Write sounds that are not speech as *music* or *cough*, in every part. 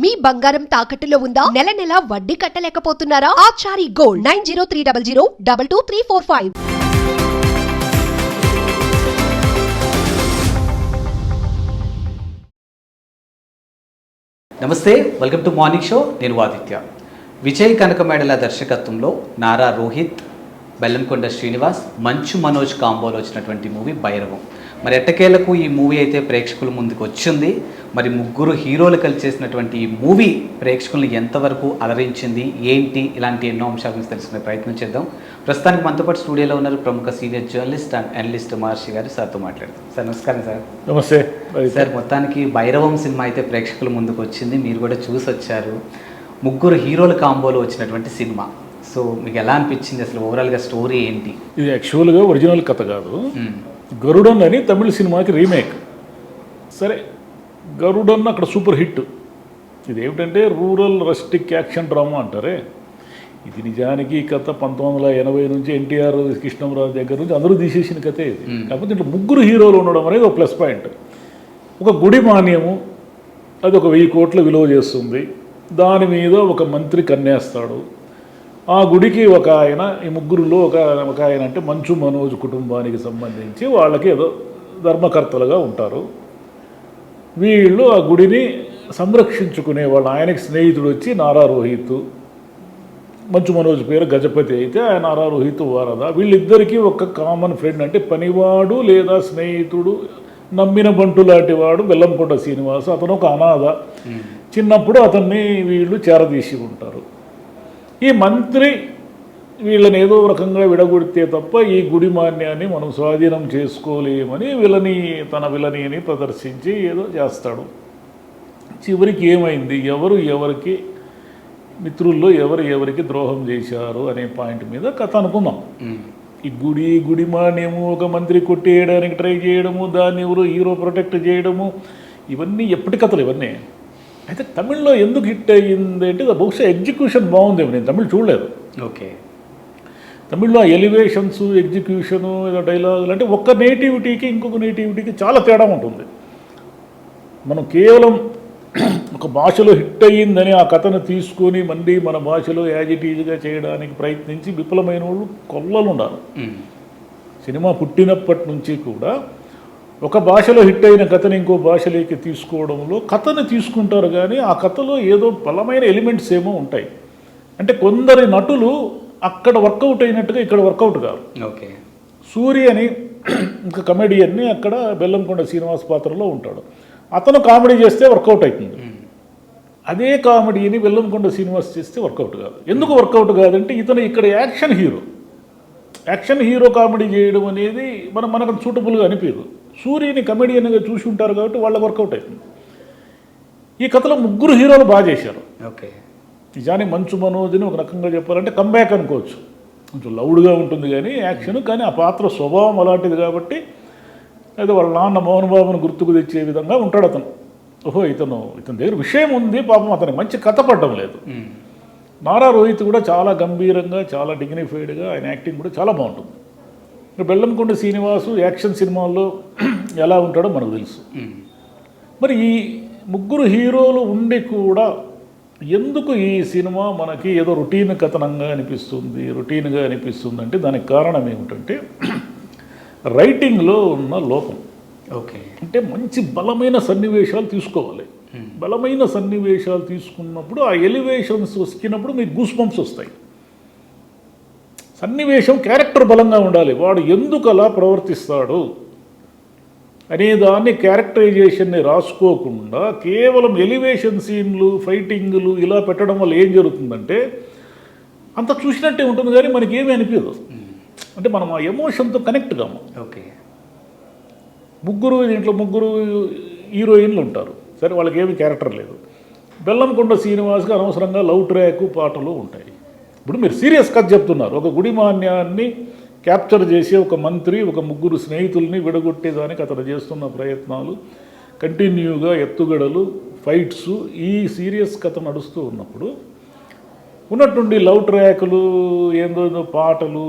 మీ బంగారం తాకట్టులో ఉందా? నెల నెల వడ్డీ కట్టలేకపోతున్నారా? Achari gold nine zero three double zero double two three four five. నమస్తే వెల్కమ్ టు మార్నింగ్ షో. నేను ఆదిత్య. విజయ్ కనకమేడల దర్శకత్వంలో నారా రోహిత్ బెల్లంకొండ శ్రీనివాస్ మంచు మనోజ్ కాంబోలో వచ్చినటువంటి మూవీ భైరవం. మరి ఎట్టకేలకు ఈ మూవీ అయితే ప్రేక్షకుల ముందుకు వచ్చింది? మరి ముగ్గురు హీరోలు కలిసి చేసినటువంటి ఈ మూవీ ప్రేక్షకులను ఎంతవరకు అలరించింది? ఏంటి? ఇలాంటి ఎన్నో అంశాల గురించి తెలుసుకునే ప్రయత్నం చేద్దాం. ప్రస్తుతానికి మనతో పాటు స్టూడియోలో ఉన్నారు ప్రముఖ senior journalist and analyst Maharshi గారు. సార్తో మాట్లాడతాం సార్ నమస్కారం సార్. నమస్తే. సార్ మొత్తానికి భైరవం సినిమా అయితే ప్రేక్షకుల ముందుకు వచ్చింది. మీరు కూడా చూసి వచ్చారు. ముగ్గురు హీరోల కాంబోలో వచ్చినటువంటి సినిమా. సో మీకు ఎలా అనిపించింది? అసలు ఓవరాల్గా స్టోరీ ఏంటి? ఇది యాక్చువల్గా ఒరిజినల్ కథ కాదు. గరుడన్ అని తమిళ సినిమాకి రీమేక్. సరే గరుడన్ అక్కడ సూపర్ హిట్. ఇది ఏమిటంటే రూరల్ రస్టిక్ యాక్షన్ డ్రామా అంటారే? ఇది నిజానికి ఈ కథ పంతొమ్మిది వందల ఎనభై నుంచి ఎన్టీఆర్ కృష్ణంరాజు దగ్గర నుంచి అందరూ తీసేసిన కథే ఇది. కాకపోతే ఇంట్లో ముగ్గురు హీరోలు ఉండడం అనేది ఒక ప్లస్ పాయింట్. ఒక గుడి మాన్యము అది ఒక వెయ్యి కోట్ల విలువ చేస్తుంది. దాని మీద ఒక మంత్రి కన్నేస్తాడు. ఆ గుడికి ఒక ఆయన ఈ ముగ్గురులో ఒక ఒక ఆయన అంటే మంచు మనోజ్ కుటుంబానికి సంబంధించి వాళ్ళకి ఏదో ధర్మకర్తలుగా ఉంటారు. వీళ్ళు ఆ గుడిని సంరక్షించుకునే వాళ్ళు ఆయనకి స్నేహితుడు వచ్చి నారా రోహిత్. మంచు మనోజ్ పేరు గజపతి అయితే ఆయన నారా రోహిత్ వారద. వీళ్ళిద్దరికీ ఒక కామన్ ఫ్రెండ్ అంటే పనివాడు లేదా స్నేహితుడు నమ్మిన బంటు లాంటి వాడు బెల్లంకొండ శ్రీనివాసు. అతను ఒక అనాథ. చిన్నప్పుడు అతన్ని వీళ్ళు చేరదీసి ఉంటారు. ఈ మంత్రి వీళ్ళని ఏదో రకంగా విడగొడితే తప్ప ఈ గుడి మాన్యాన్ని మనం స్వాధీనం చేసుకోలేమని విలని తన విలనిని ప్రదర్శించి ఏదో చేస్తాడు. చివరికి ఏమైంది? ఎవరు ఎవరికి మిత్రుల్లో ఎవరు ఎవరికి ద్రోహం చేశారు అనే పాయింట్ మీద కథ అనుకుందాం. ఈ గుడి గుడి మాన్యము ఒక మంత్రి కొట్టేయడానికి ట్రై చేయడము దాన్ని ఎవరు హీరో ప్రొటెక్ట్ చేయడము ఇవన్నీ ఎప్పటి కథలు ఇవన్నీ? అయితే తమిళ్ళో ఎందుకు హిట్ అయ్యింది అంటే బహుశా ఎగ్జిక్యూషన్ బాగుందేమో నేను తమిళ్ చూడలేదు. ఓకే. తమిళ్ళో ఎలివేషన్స్ ఎగ్జిక్యూషను ఏదో డైలాగులు అంటే ఒక్క నేటివిటీకి ఇంకొక నేటివిటీకి చాలా తేడా ఉంటుంది. మనం కేవలం *clears throat* ఒక భాషలో హిట్ అయ్యిందని ఆ కథను తీసుకొని మళ్ళీ మన భాషలో యాజిటీజ్గా చేయడానికి ప్రయత్నించి విఫలమైన వాళ్ళు కొల్లలు ఉండాలి. సినిమా పుట్టినప్పటి నుంచి కూడా ఒక భాషలో హిట్ అయిన కథని ఇంకో భాషలోకి తీసుకోవడంలో కథని తీసుకుంటారు కానీ ఆ కథలో ఏదో బలమైన ఎలిమెంట్స్ ఏమో ఉంటాయి. అంటే కొందరి నటులు అక్కడ వర్కౌట్ అయినట్టుగా ఇక్కడ వర్కౌట్ కాదు ఓకే. సూర్య అని ఇంకా కమెడియన్ని అక్కడ బెల్లంకొండ శ్రీనివాస్ పాత్రలో ఉంటాడు. అతను కామెడీ చేస్తే వర్కౌట్ అవుతుంది. అదే కామెడీని బెల్లంకొండ శ్రీనివాస్ చేస్తే వర్కౌట్ కాదు. ఎందుకు వర్కౌట్ కాదంటే ఇతను ఇక్కడ action hero. Action hero comedy చేయడం అనేది మనం మనకు సూటబుల్గా అనిపించదు సూర్యని కమెడియన్గా చూసి ఉంటారు కాబట్టి వాళ్ళకి వర్కౌట్ అవుతుంది ఈ కథలో ముగ్గురు హీరోలు బాగా చేశారు. ఓకే. నిజానికి మంచు మనోజ్ని ఒక రకంగా చెప్పాలంటే కంబ్యాక్ అనుకోవచ్చు. కొంచెం లౌడ్గా ఉంటుంది కానీ యాక్షన్ కానీ ఆ పాత్ర స్వభావం అలాంటిది కాబట్టి అయితే వాళ్ళ నాన్న మోహన్ బాబును గుర్తుకు తెచ్చే విధంగా ఉంటాడు అతను. ఓహో ఇతను ఇతని దగ్గర విషయం ఉంది పాపం అతనికి మంచి కథ పడడం లేదు. నారా రోహిత్ కూడా చాలా గంభీరంగా చాలా డిగ్నిఫైడ్గా ఆయన యాక్టింగ్ కూడా చాలా బాగుంటుంది. బెల్లంకొండ శ్రీనివాసు యాక్షన్ సినిమాల్లో ఎలా ఉంటాడో మనకు తెలుసు. మరి ఈ ముగ్గురు హీరోలు ఉండి కూడా ఎందుకు ఈ సినిమా మనకి ఏదో రొటీన్ కథనంగా అనిపిస్తుంది రొటీన్గా అనిపిస్తుంది అంటే దానికి కారణం ఏమిటంటే రైటింగ్లో ఉన్న లోపం. ఓకే. అంటే మంచి బలమైన సన్నివేశాలు తీసుకోవాలి. బలమైన సన్నివేశాలు తీసుకున్నప్పుడు ఆ ఎలివేషన్స్ వచ్చినప్పుడు మీకు గూస్ బంప్స్ వస్తాయి. సన్నివేశం క్యారెక్టర్ బలంగా ఉండాలి. వాడు ఎందుకు అలా ప్రవర్తిస్తాడు? అనే దాన్ని క్యారెక్టరైజేషన్ని రాసుకోకుండా కేవలం ఎలివేషన్ సీన్లు ఫైటింగ్లు ఇలా పెట్టడం వల్ల ఏం జరుగుతుందంటే అంత చూసినట్టే ఉంటుంది కానీ మనకి ఏమీ అనిపించదు. అంటే మనం ఆ ఎమోషన్తో కనెక్ట్ కాము. ఓకే. ముగ్గురు దీంట్లో ముగ్గురు హీరోయిన్లు ఉంటారు. సరే వాళ్ళకి ఏమి క్యారెక్టర్ లేదు. బెల్లంకొండ శ్రీనివాస్కి అనవసరంగా లవ్ ట్రాక్ పాటలు ఉంటాయి. ఇప్పుడు మీరు సీరియస్ కథ చెప్తున్నారు. ఒక గుడి మాన్యాన్ని క్యాప్చర్ చేసి ఒక మంత్రి ఒక ముగ్గురు స్నేహితుల్ని విడగొట్టేదానికి అతను చేస్తున్న ప్రయత్నాలు కంటిన్యూగా ఎత్తుగడలు ఫైట్స్ ఈ సీరియస్ కథ నడుస్తూ ఉన్నప్పుడు ఉన్నట్టుండి లవ్ ట్రాకులు ఏందో ఏదో పాటలు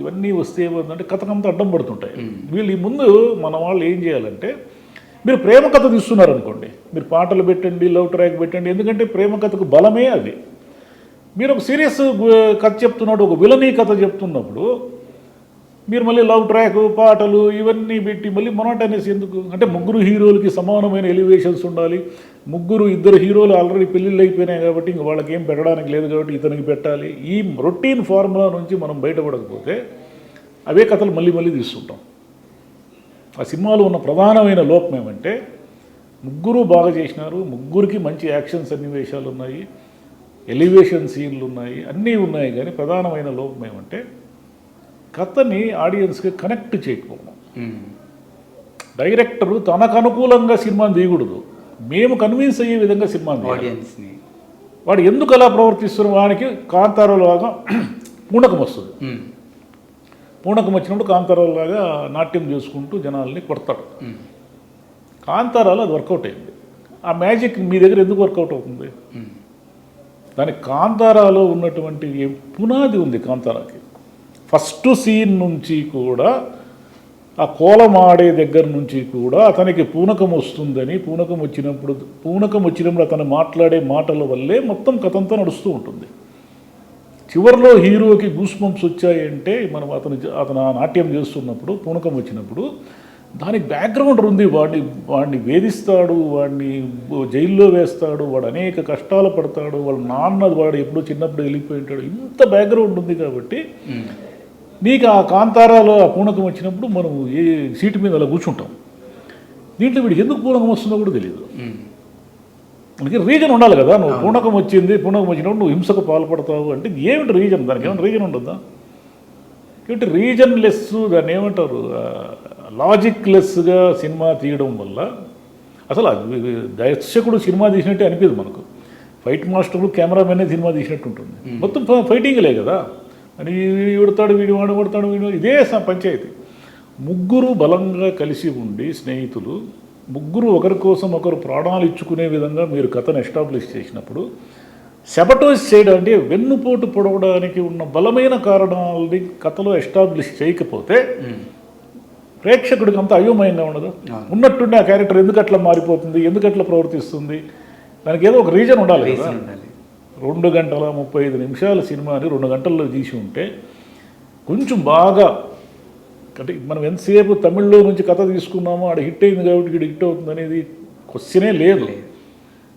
ఇవన్నీ వస్తే ఏమవుతుందంటే కథకంతా అడ్డం పడుతుంటాయి. వీళ్ళు ముందు మన వాళ్ళు ఏం చేయాలంటే మీరు ప్రేమ కథ తీస్తున్నారనుకోండి. మీరు పాటలు పెట్టండి లవ్ ట్రాక్ పెట్టండి ఎందుకంటే ప్రేమ కథకు బలమే అది. మీరు ఒక సీరియస్ uh, కథ చెప్తున్నాడు ఒక విలనీ కథ చెప్తున్నప్పుడు మీరు మళ్ళీ లవ్ ట్రాక్ పాటలు ఇవన్నీ పెట్టి మళ్ళీ మొనాటనేసి ఎందుకు? అంటే ముగ్గురు హీరోలకి సమానమైన ఎలివేషన్స్ ఉండాలి. ముగ్గురు ఇద్దరు హీరోలు ఆల్రెడీ పెళ్ళిళ్ళు అయిపోయినాయి కాబట్టి ఇంక వాళ్ళకి ఏం పెట్టడానికి లేదు కాబట్టి ఇతనికి పెట్టాలి. ఈ రొటీన్ ఫార్ములా నుంచి మనం బయటపడకపోతే అవే కథలు మళ్ళీ మళ్ళీ తీసుకుంటాం ఆ సినిమాలో ఉన్న ప్రధానమైన లోపం ఏమంటే ముగ్గురు బాగా చేసినారు ముగ్గురికి మంచి యాక్షన్ సన్నివేశాలు ఉన్నాయి ఎలివేషన్ సీన్లు ఉన్నాయి అన్నీ ఉన్నాయి కానీ ప్రధానమైన లోపం ఏమంటే కథని ఆడియన్స్కి కనెక్ట్ చేయకపోవడం. మ్మ్. డైరెక్టరు తనకు అనుకూలంగా సినిమాని తీయకూడదు. మేము కన్విన్స్ అయ్యే విధంగా సినిమాని తీయాలి. ఆడియన్స్ని వాడు ఎందుకు అలా ప్రవర్తిస్తున్న వానికి కాంతారావులాగా పూనకం వస్తుంది. మ్మ్. పూనకం వచ్చినప్పుడు కాంతారావులాగా నాట్యం చేసుకుంటూ జనాల్ని కొడతాడు. మ్మ్. కాంతారాలు అది వర్కౌట్ అయింది. ఆ మ్యాజిక్ మీ దగ్గర ఎందుకు వర్కౌట్ అవుతుంది? దాని కాంతారాలో ఉన్నటువంటి పునాది ఉంది కాంతారాకి. ఫస్ట్ సీన్ నుంచి కూడా ఆ కోలమాడే దగ్గర నుంచి కూడా అతనికి పూనకం వస్తుందని పూనకం వచ్చినప్పుడు పూనకం వచ్చినప్పుడు అతను మాట్లాడే మాటల వల్లే మొత్తం కథంతా నడుస్తూ ఉంటుంది. చివరిలో హీరోకి గూస్ పంప్స్ వచ్చాయంటే మనం అతను అతను ఆ నాట్యం చేస్తున్నప్పుడు పూనకం వచ్చినప్పుడు దానికి బ్యాక్గ్రౌండ్ ఉంది. వాడిని వాడిని వేధిస్తాడు వాడిని జైల్లో వేస్తాడు వాడు అనేక కష్టాలు పడతాడు వాళ్ళ నాన్న వాడు ఎప్పుడో చిన్నప్పుడు వెళ్ళిపోయి ఉంటాడు. ఇంత బ్యాక్గ్రౌండ్ ఉంది కాబట్టి. నీకు ఆ కాంతారాలో ఆ పూనకం వచ్చినప్పుడు మనం ఏ సీటు మీద అలా కూర్చుంటాం. దీంట్లో వీడికి ఎందుకు పూనకం వస్తుందో కూడా తెలియదు. మనకి రీజన్ ఉండాలి కదా. నువ్వు పూనకం వచ్చింది పూనకం వచ్చినప్పుడు నువ్వు హింసకు పాల్పడతావు అంటే ఏమిటి రీజన్ దానికి ఏమైనా రీజన్ ఉండదా కాబట్టి రీజన్ లెస్ దాన్ని ఏమంటారు? లాజిక్ లెస్గా సినిమా తీయడం వల్ల అసలు దర్శకుడు సినిమా తీసినట్టే అనిపించదు మనకు. ఫైట్ మాస్టర్లు కెమెరామెన్ సినిమా తీసినట్టు ఉంటుంది. మొత్తం ఫైటింగ్లే కదా. అని వీడతాడు వీడి వాడు కొడతాడు వీడు ఇదే పంచాయతీ. ముగ్గురు బలంగా కలిసి ఉండి స్నేహితులు ముగ్గురు ఒకరి కోసం ఒకరు ప్రాణాలు ఇచ్చుకునే విధంగా మీరు కథను ఎస్టాబ్లిష్ చేసినప్పుడు సెబటోజ్ చేయడం అంటే వెన్నుపోటు పొడవడానికి ఉన్న బలమైన కారణాలని కథలో ఎస్టాబ్లిష్ చేయకపోతే. ప్రేక్షకుడికి అంత అయోమయంగా ఉండదు. ఉన్నట్టుండి ఆ క్యారెక్టర్ ఎందుకు అట్లా మారిపోతుంది ఎందుకు అట్లా ప్రవర్తిస్తుంది? దానికి ఏదో ఒక రీజన్ ఉండాలి రెండు గంటల ముప్పై ఐదు నిమిషాల సినిమాని రెండు గంటల్లో తీసి ఉంటే కొంచెం బాగా అంటే మనం ఎంతసేపు తమిళ్ళో నుంచి కథ తీసుకున్నామో ఆడ హిట్ అయింది కాబట్టి ఇక్కడ హిట్ అవుతుంది అనేది క్వశ్చనే లేదు.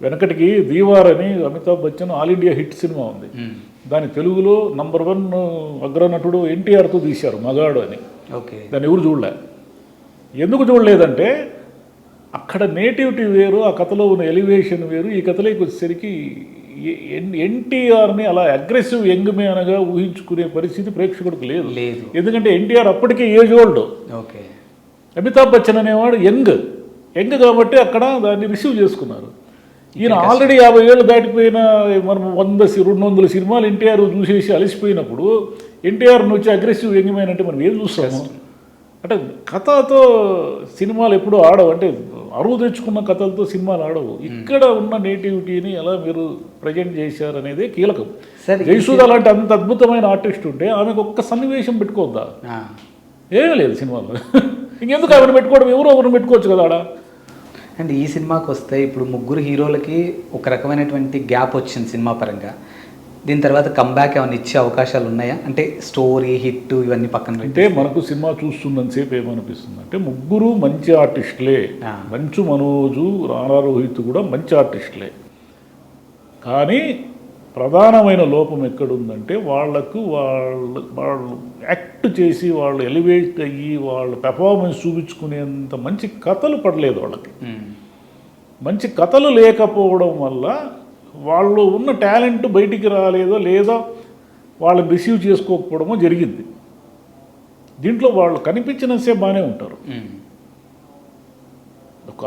వెనకటికి దీవార్ అని Amitabh Bachchan all India hit cinema ఉంది. దాని తెలుగులో నంబర్ వన్ అగ్రనటుడు ఎన్టీఆర్తో తీశారు మగాడు అని. ఓకే. దాన్ని ఎవరు చూడలే? ఎందుకు చూడలేదంటే అక్కడ నేటివిటీ వేరు ఆ కథలో ఉన్న ఎలివేషన్ వేరు. ఈ కథలోకి వచ్చేసరికి ఎన్టీఆర్ని అలా అగ్రెసివ్ యంగ్ మ్యాన్గా ఊహించుకునే పరిస్థితి ప్రేక్షకుడికి లేదు. లేదు. ఎందుకంటే ఎన్టీఆర్ అప్పటికే age old. Okay. Amitabh Bachchan అనేవాడు యంగ్. యంగ్ కాబట్టి అక్కడ దాన్ని రిసీవ్ చేసుకున్నారు. ఈయన ఆల్రెడీ యాభై ఏళ్ళు దాటిపోయిన మనం వంద రెండు వందల సినిమాలు ఎన్టీఆర్ చూసేసి అలసిపోయినప్పుడు ఎన్టీఆర్ని వచ్చి అగ్రెసివ్ యంగ్ మ్యాన్ అంటే మనం ఏం చూస్తాము? అంటే కథతో సినిమాలు ఎప్పుడూ ఆడవు. అంటే అరువు తెచ్చుకున్న కథలతో సినిమాలు ఆడవు. ఇక్కడ ఉన్న నేటివిటీని ఎలా మీరు ప్రజెంట్ చేశారు అనేది కీలకం జయసూద లాంటి అంత అద్భుతమైన ఆర్టిస్ట్ ఉంటే ఆమెకు ఒక్క సన్నివేశం పెట్టుకోవద్దా? ఆ. ఏమీ లేదు సినిమాలో. *laughs* ఇంకెందుకు ఆమెను పెట్టుకోవడం? ఎవరో ఒకరిని పెట్టుకోవచ్చు కదా ఆడ. అండ్ ఈ సినిమాకి వస్తే ఇప్పుడు ముగ్గురు హీరోలకి ఒక రకమైనటువంటి గ్యాప్ వచ్చింది సినిమా పరంగా. దీని తర్వాత కంబ్యాక్ ఏమైనా ఇచ్చే అవకాశాలు ఉన్నాయా? అంటే స్టోరీ హిట్ ఇవన్నీ పక్కన అంటే మనకు సినిమా చూస్తున్నంతసేపు ఏమనిపిస్తుంది అంటే ముగ్గురు మంచి ఆర్టిస్టులే. మంచు మనోజు రానా రోహిత్ కూడా మంచి ఆర్టిస్టులే కానీ ప్రధానమైన లోపం ఎక్కడుందంటే వాళ్ళకు వాళ్ళు వాళ్ళు యాక్ట్ చేసి వాళ్ళు ఎలివేట్ అయ్యి వాళ్ళ పెర్ఫార్మెన్స్ చూపించుకునేంత మంచి కథలు పడలేదు వాళ్ళకి. మంచి కథలు లేకపోవడం వల్ల వాళ్ళు ఉన్న టాలెంట్ బయటికి రాలేదో లేదా వాళ్ళని రిసీవ్ చేసుకోకపోవడమో జరిగింది. దీంట్లో వాళ్ళు కనిపించినంతసేపు బాగానే ఉంటారు. ఒక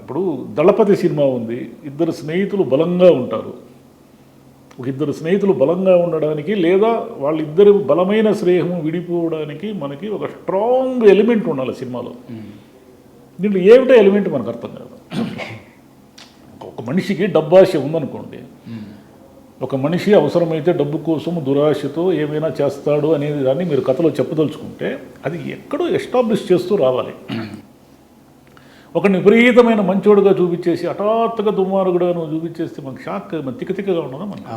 ఇప్పుడు దళపతి సినిమా ఉంది. ఇద్దరు స్నేహితులు బలంగా ఉంటారు. ఒక ఇద్దరు స్నేహితులు బలంగా ఉండడానికి లేదా వాళ్ళిద్దరు బలమైన స్నేహం విడిపోవడానికి మనకి ఒక స్ట్రాంగ్ ఎలిమెంట్ ఉండాలి సినిమాలో. దీంట్లో ఏమిటో ఎలిమెంట్ మనకు అర్థం కాదు. మనిషికి డబ్బాశ ఉందనుకోండి. ఒక మనిషి అవసరమైతే డబ్బు కోసం దురాశతో ఏమైనా చేస్తాడు అనేది దాన్ని మీరు కథలో చెప్పదలుచుకుంటే అది ఎక్కడో ఎస్టాబ్లిష్ చేస్తూ రావాలి. ఒక విపరీతమైన మంచోడుగా చూపించేసి హఠాత్తుగా దుర్మార్గుడుగా నువ్వు చూపించేస్తే మనకు షాక్ మన తిక్క తిక్కగా ఉండదా మనకు.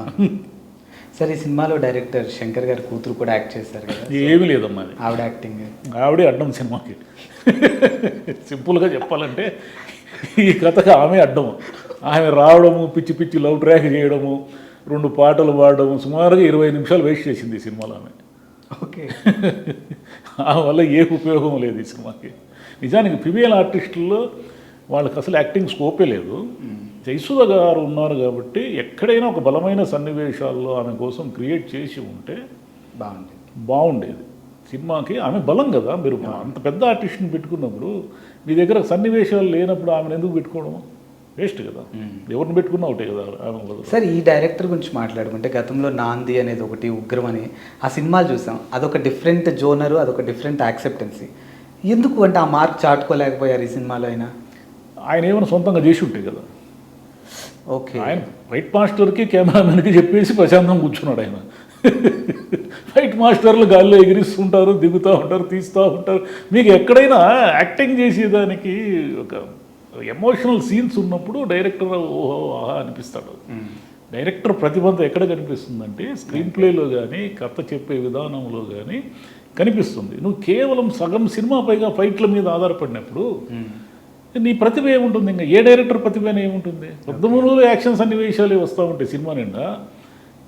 సార్ ఈ సినిమాలో డైరెక్టర్ శంకర్ గారి కూతురు కూడా యాక్ట్ చేశారు కదా ఏమీ లేదమ్మా ఆవిడ యాక్టింగ్. ఆవిడే అడ్డం సినిమాకి. సింపుల్గా చెప్పాలంటే ఈ కథకు ఆమె అడ్డం. ఆమె రావడము పిచ్చి పిచ్చి లవ్ ట్రాక్ చేయడము రెండు పాటలు పాడడము సుమారుగా ఇరవై నిమిషాలు వేస్ట్ చేసింది ఈ సినిమాలో ఆమె. ఓకే. *laughs* ఆ వల్ల ఏ ఉపయోగం లేదు ఈ సినిమాకి. నిజానికి ఫిమేల్ ఆర్టిస్టుల్లో వాళ్ళకి అసలు యాక్టింగ్ స్కోపే లేదు. జయసుధ గారు ఉన్నారు కాబట్టి ఎక్కడైనా ఒక బలమైన సన్నివేశాల్లో ఆమె కోసం క్రియేట్ చేసి ఉంటే బాగుంది బాగుండేది. సినిమాకి ఆమె బలం కదా. మీరు అంత పెద్ద ఆర్టిస్ట్ని పెట్టుకున్నప్పుడు మీ దగ్గర సన్నివేశాలు లేనప్పుడు ఆమెను ఎందుకు పెట్టుకోవడం వేస్ట్ కదా. ఎవరిని పెట్టుకున్నా ఒకటే కదా. సార్ ఈ డైరెక్టర్ గురించి మాట్లాడుకుంటే గతంలో నాంది అనేది ఒకటి ఉగ్రం అని ఆ సినిమాలు చూసాం. అదొక డిఫరెంట్ జోనరు అదొక డిఫరెంట్ యాక్సెప్టెన్సీ ఎందుకు అంటే ఆ మార్క్ చాటుకోలేకపోయారు ఈ సినిమాలో అయినా? ఆయన ఏమైనా సొంతంగా చేసి ఉంటే కదా. ఓకే. ఆయన ఫైట్ మాస్టర్కి కెమెరామెన్కి చెప్పేసి ప్రశాంతం కూర్చున్నాడు ఆయన. ఫైట్ మాస్టర్లు గాల్లో ఎగిరిస్తుంటారు దిగుతూ ఉంటారు తీస్తూ ఉంటారు. మీకు ఎక్కడైనా యాక్టింగ్ చేసేదానికి ఒక ఎమోషనల్ సీన్స్ ఉన్నప్పుడు డైరెక్టర్ ఓహో ఆహా అనిపిస్తాడు. డైరెక్టర్ ప్రతిభంత ఎక్కడ కనిపిస్తుందంటే స్క్రీన్ ప్లేలో కానీ కథ చెప్పే విధానంలో కానీ కనిపిస్తుంది. నువ్వు కేవలం సగం సినిమా పైగా ఫైట్ల మీద ఆధారపడినప్పుడు నీ ప్రతిభ ఏముంటుంది? ఇంకా ఏ డైరెక్టర్ ప్రతిభ ఏముంటుంది? పొద్దుమూలు యాక్షన్ సన్నివేశాలు వస్తూ ఉంటాయి సినిమా నిండా.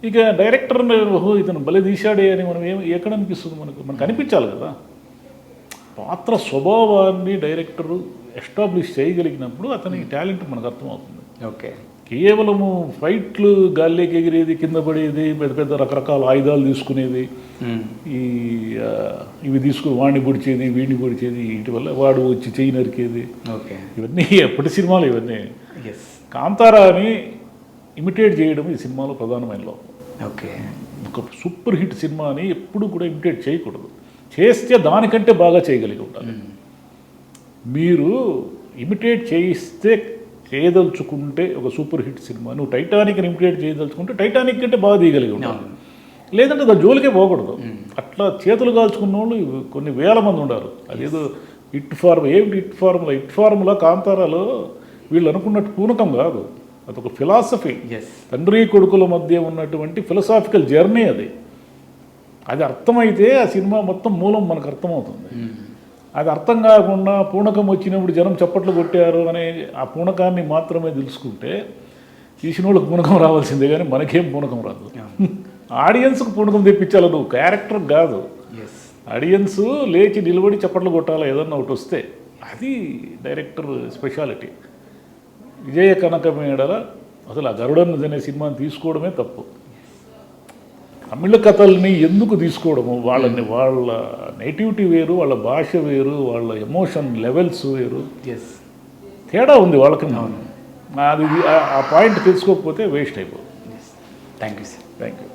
ఇక డైరెక్టర్ ఓహో ఇతను భలే తీశాడే అని మనం ఏం ఎక్కడ అనిపిస్తుంది మనకు? మనకు అనిపించాలి కదా. పాత్ర స్వభావాన్ని డైరెక్టరు ఎస్టాబ్లిష్ చేయగలిగినప్పుడు అతని టాలెంట్ మనకు అర్థమవుతుంది. ఓకే. కేవలము ఫైట్లు గాల్లోకి ఎగిరేది కింద పడేది పెద్ద పెద్ద రకరకాల ఆయుధాలు తీసుకునేది ఈ ఆ, ఇవి తీసుకుని వాడిని పొడిచేది వీడిని పొడిచేది వీటి వల్ల వాడు వచ్చి చెయ్యి నరికేది. ఓకే. ఇవన్నీ *laughs* ఎప్పటి సినిమాలు ఇవన్నీ. కాంతారాని ఇమిటేట్ చేయడం ఈ సినిమాలో ప్రధానమైన లోపం. ఓకే. ఒక సూపర్ హిట్ సినిమాని ఎప్పుడు కూడా ఇమిటేట్ చేయకూడదు. చేస్తే దానికంటే బాగా చేయగలిగి ఉండాలి. మీరు ఇమిటేట్ చేయిస్తే చేయదలుచుకుంటే ఒక సూపర్ హిట్ సినిమా. నువ్వు టైటానిక్ని ఇమిటేట్ చేయదలుచుకుంటే టైటానిక్ కంటే బాగా తీయగలిగి ఉండాలి లేదంటే దాని జోలికే పోకూడదు. అట్లా చేతులు కాల్చుకున్న వాళ్ళు కొన్ని వేల మంది ఉన్నారు అదేదో హిట్ ఫార్మ్ ఏమిటి హిట్ ఫార్ములా? హిట్ ఫార్ములా కాంతారాలో వీళ్ళు అనుకున్నట్టు పూనకం కాదు. అదొక ఫిలాసఫీ. తండ్రి కొడుకుల మధ్య ఉన్నటువంటి ఫిలసాఫికల్ జర్నీ అది. అది అర్థమైతే ఆ సినిమా మొత్తం మూలం మనకు అర్థమవుతుంది. అది అర్థం కాకుండా పూనకం వచ్చినప్పుడు జనం చప్పట్లు కొట్టారు అనే ఆ పూనకాన్ని మాత్రమే తెలుసుకుంటే తీసిన వాళ్ళకి పూనకం రావాల్సిందే కానీ మనకేం పూనకం రాదు. ఆడియన్స్కి పూనకం తెప్పించాలి నువ్వు క్యారెక్టర్ కాదు. ఆడియన్స్ లేచి నిలబడి చప్పట్లు కొట్టాలి ఏదన్నా ఒకటి వస్తే అది డైరెక్టర్ స్పెషాలిటీ. విజయ కనకమేడల అసలు ఆ గరుడన్ అనే సినిమాని తీసుకోవడమే తప్పు. తమిళ కథల్ని ఎందుకు తీసుకోవడము? వాళ్ళని వాళ్ళ నేటివిటీ వేరు వాళ్ళ భాష వేరు వాళ్ళ ఎమోషన్ లెవెల్స్ వేరు. ఎస్ తేడా ఉంది వాళ్ళకి అది ఆ పాయింట్ తెలుసుకోకపోతే వేస్ట్ అయిపోతుంది. Thank you sir thank you